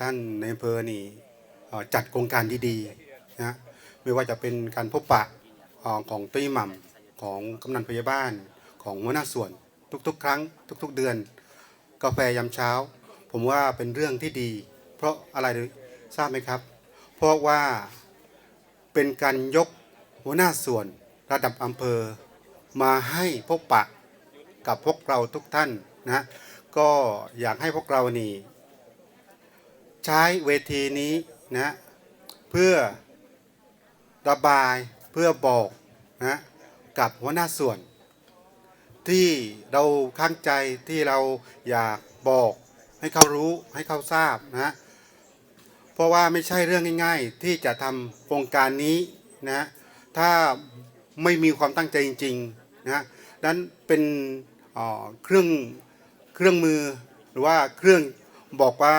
ท่านในอำเภอนี่จัดโครงการดีๆนะไม่ว่าจะเป็นการพบปะของตุ้ยหม่ำของกำนันพยาบ้านของหัวหน้าส่วน ทุกๆ ครั้ง ทุก ๆ เดือน กาแฟยามเช้า ผมว่าเป็นเรื่องที่ดี เพราะอะไรทราบไหมครับ เพราะว่าเป็นการยกหัวหน้าส่วนระดับอำเภอ มาให้พบปะกับพวกเราทุกท่านนะก็อยากให้พวกเรานี่ ใช้เวทีนี้นะเพื่อระบายเพื่อบอกนะกับหัวหน้าส่วน ที่เราข้างใจที่เราอยากบอกให้เขารู้ให้เขาทราบนะเพราะว่าไม่ใช่เรื่องง่ายๆ ที่จะทำโครงการนี้นะถ้าไม่มีความตั้งใจจริงๆนะนั้นเป็นเอ่อเครื่องเครื่องมือหรือว่าเครื่องบอกว่า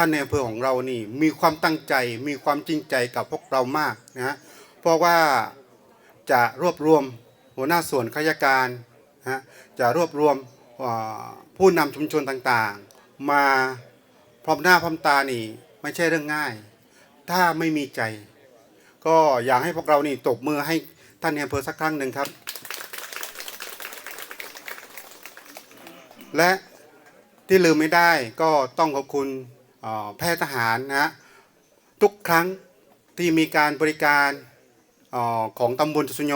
ท่านในอำเภอของเรานี่มีความตั้งใจมีความจริงใจกับพวกเรามากนะเพราะว่าจะรวบรวมหัวหน้าส่วนข้าราชการนะจะรวบรวมผู้นำชุมชนต่างๆ มาพร้อมหน้าพร้อมตานี่ไม่ใช่เรื่องง่าย ถ้าไม่มีใจ ก็อยากให้พวกเรานี่ตบมือให้ท่านในอำเภอสักครั้งหนึ่งครับ และที่ลืมไม่ได้ก็ต้องขอบคุณ แพทย์ทหารนะฮะทุกครั้งที่มีการบริการออของตำบลสุโญ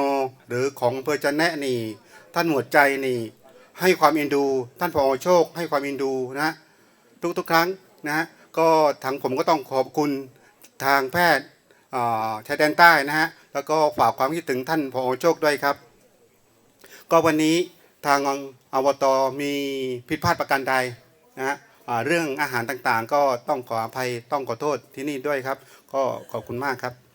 หรือของอำเภอจันแนะนี่ท่านหมวดใจนี่ให้ความเอ็นดู ท่านผอโชค ให้ความเอ็นดูนะทุกๆครั้งนะฮะก็ทางผมก็ต้องขอบคุณทางแพทย์ชายแดนใต้นะฮะแล้วก็ฝากความคิดถึงท่านผอโชคด้วยครับ ก็วันนี้ทางอบตมีผิดพลาดประการใดนะฮะ เรื่องอาหารต่างๆ ก็ต้องขออภัยต้องขอโทษที่นี่ด้วยครับ ก็ขอบคุณมากครับ